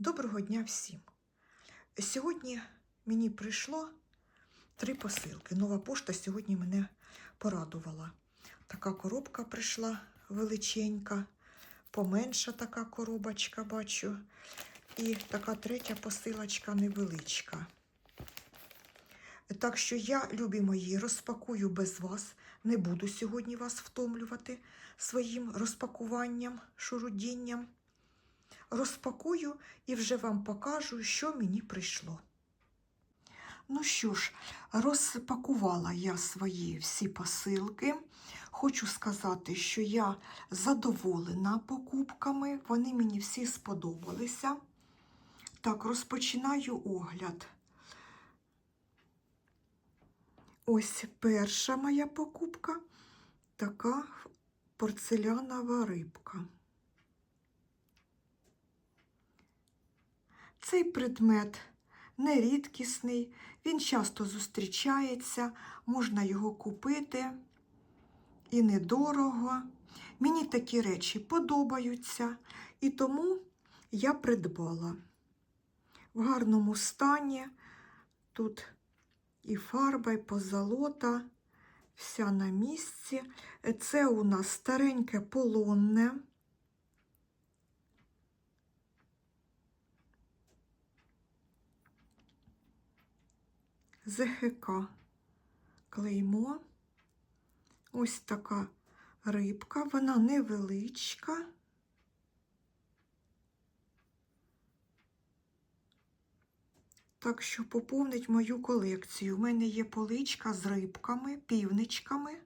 Доброго дня всім! Сьогодні мені прийшло три посилки. Нова пошта сьогодні мене порадувала. Така коробка прийшла величенька, поменша така коробочка бачу. І така третя посилочка невеличка. Так що я, любі мої, розпакую без вас. Не буду сьогодні вас втомлювати своїм розпакуванням, шурудінням розпакую і вже вам покажу, що мені прийшло. Ну що ж, розпакувала я свої всі посилки. Хочу сказати, що я задоволена покупками, вони мені всі сподобалися. Так, розпочинаю огляд. Ось перша моя покупка така порцелянова рибка. Цей предмет нерідкісний, він часто зустрічається, можна його купити і недорого. Мені такі речі подобаються, і тому я придбала. В гарному стані тут і фарба, і позолота, вся на місці. Це у нас стареньке полонне. ЗХК клеймо. Ось така рибка, вона невеличка. Так що поповнить мою колекцію. У мене є поличка з рибками, півничками.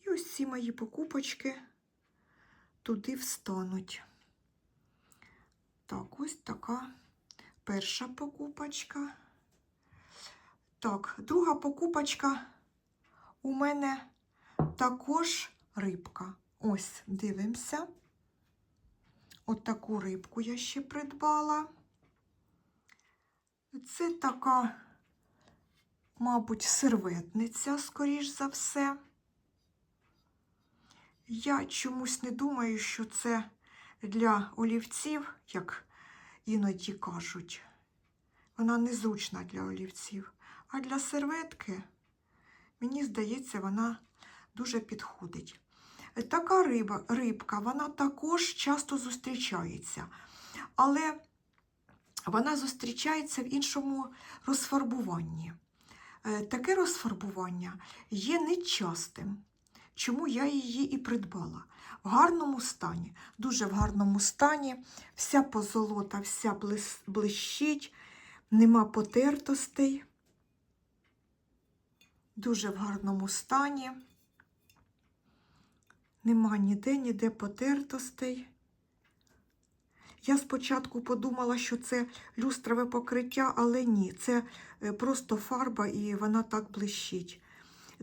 І ось ці мої покупочки туди встануть. Так, ось така перша покупочка. Так, друга покупочка у мене також рибка. Ось, дивимося. От таку рибку я ще придбала. Це така, мабуть, серветниця, скоріш за все. Я чомусь не думаю, що це для олівців, як іноді кажуть. Вона незручна для олівців. А для серветки, мені здається, вона дуже підходить. Така риба, рибка, вона також часто зустрічається, але вона зустрічається в іншому розфарбуванні. Е, Таке розфарбування є нечастим, чому я її і придбала. В гарному стані, дуже в гарному стані, вся позолота, вся блищить, нема потертостей дуже в гарному стані. Нема ніде, ніде потертостей. Я спочатку подумала, що це люстрове покриття, але ні, це е, просто фарба і вона так блищить.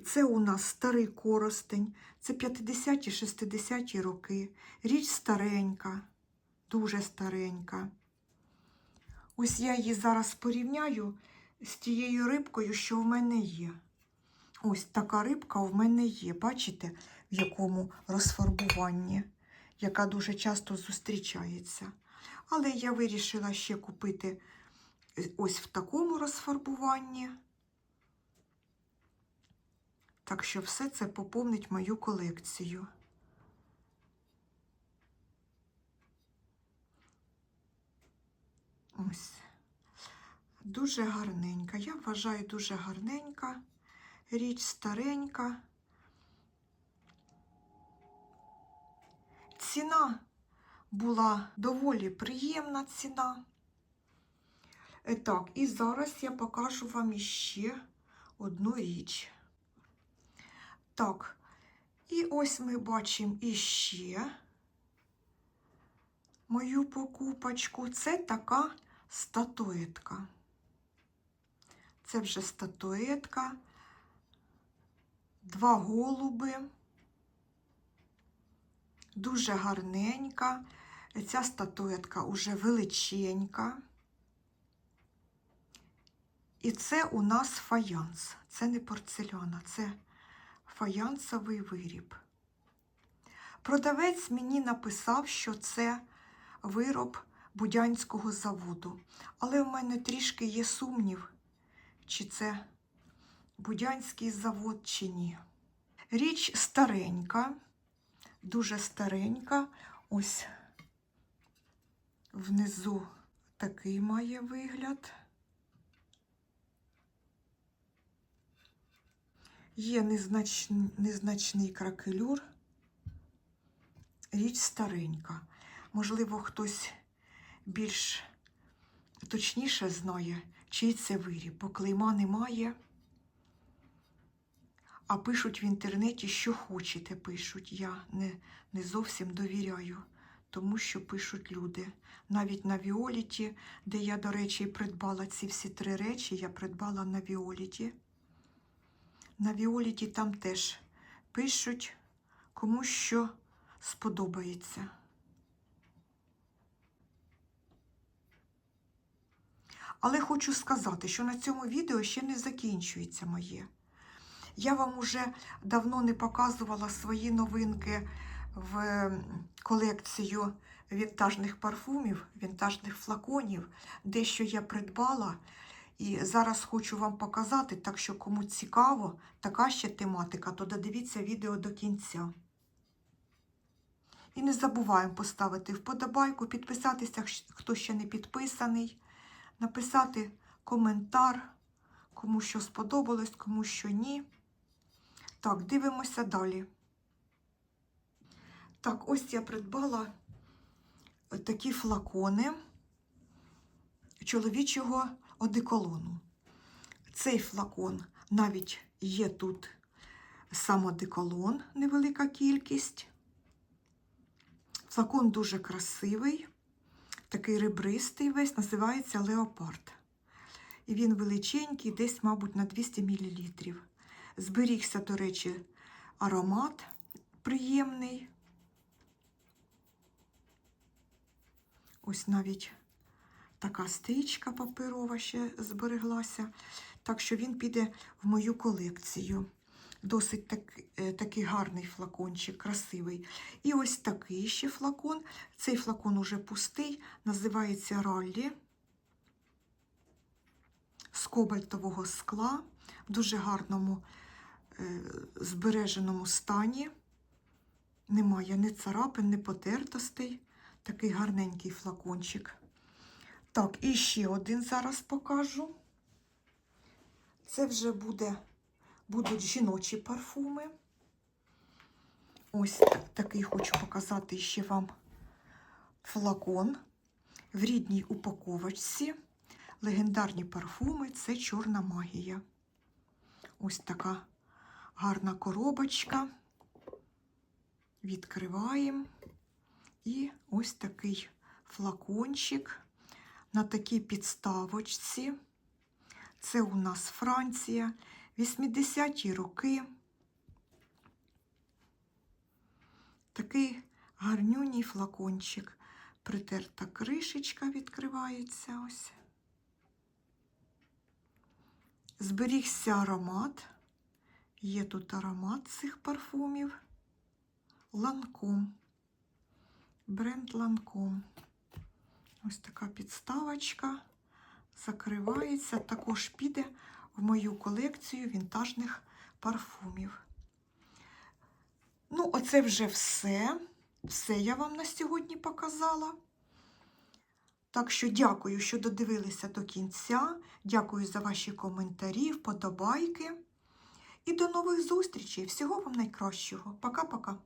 Це у нас старий коростень, це 50-ті, 60-ті роки. Річ старенька, дуже старенька. Ось я її зараз порівняю з тією рибкою, що в мене є. Ось така рибка в мене є. Бачите, в якому розфарбуванні, яка дуже часто зустрічається. Але я вирішила ще купити е, ось в такому розфарбуванні. Так що все це поповнить мою колекцію. Ось. Дуже гарненька. Я вважаю дуже гарненька річ старенька. Ціна була доволі приємна ціна. Е, Так, і зараз я покажу вам іще одну річ. Так, і ось ми бачимо іще мою покупочку. Це така статуетка. Це вже статуетка два голуби, дуже гарненька. Ця статуетка уже величенька. І це у нас фаянс. Це не порцеляна, це фаянсовий виріб. Продавець мені написав, що це вироб Будянського заводу. Але в мене трішки є сумнів, чи це Будянський завод, чи ні. Річ старенька, дуже старенька. Ось внизу такий має вигляд. Є незначний, незначний кракелюр. Річ старенька. Можливо, хтось більш точніше знає, чий це виріб, бо клейма немає. А пишуть в інтернеті, що хочете, пишуть. Я не, не зовсім довіряю тому, що пишуть люди. Навіть на Віоліті, де я, до речі, придбала ці всі три речі, я придбала на Віоліті. На Віоліті там теж пишуть, кому що сподобається. Але хочу сказати, що на цьому відео ще не закінчується моє. Я вам уже давно не показувала свої новинки в колекцію вінтажних парфумів, вінтажних флаконів, дещо я придбала. І зараз хочу вам показати, так що кому цікаво, така ще тематика, то додивіться відео до кінця. І не забуваємо поставити вподобайку, підписатися, хто ще не підписаний, написати коментар, кому що сподобалось, кому що ні. Так, дивимося далі. Так, ось я придбала такі флакони чоловічого одеколону. Цей флакон навіть є тут сам одеколон, невелика кількість. Флакон дуже красивий, такий ребристий весь, називається Леопард. І він величенький, десь, мабуть, на 200 мл. Зберігся, до речі, аромат приємний. Ось навіть така стрічка паперова ще збереглася. Так що він піде в мою колекцію. Досить так, такий гарний флакончик, красивий. І ось такий ще флакон. Цей флакон уже пустий, називається Раллі з кобальтового скла в дуже гарному е, збереженому стані. Немає ні царапин, ні потертостей. Такий гарненький флакончик. Так, і ще один зараз покажу. Це вже буде, будуть жіночі парфуми. Ось такий хочу показати ще вам флакон в рідній упаковочці. Легендарні парфуми це чорна магія. Ось така гарна коробочка. Відкриваємо. І ось такий флакончик на такій підставочці. Це у нас Франція, 80-ті роки. Такий гарнюній флакончик. Притерта кришечка відкривається ось. Зберігся аромат. Є тут аромат цих парфумів. Ланком. Бренд Ланком. Ось така підставочка. Закривається, також піде в мою колекцію вінтажних парфумів. Ну, оце вже все. Все я вам на сьогодні показала. Так що дякую, що додивилися до кінця. Дякую за ваші коментарі, вподобайки. І до нових зустрічей. Всього вам найкращого. Пока-пока.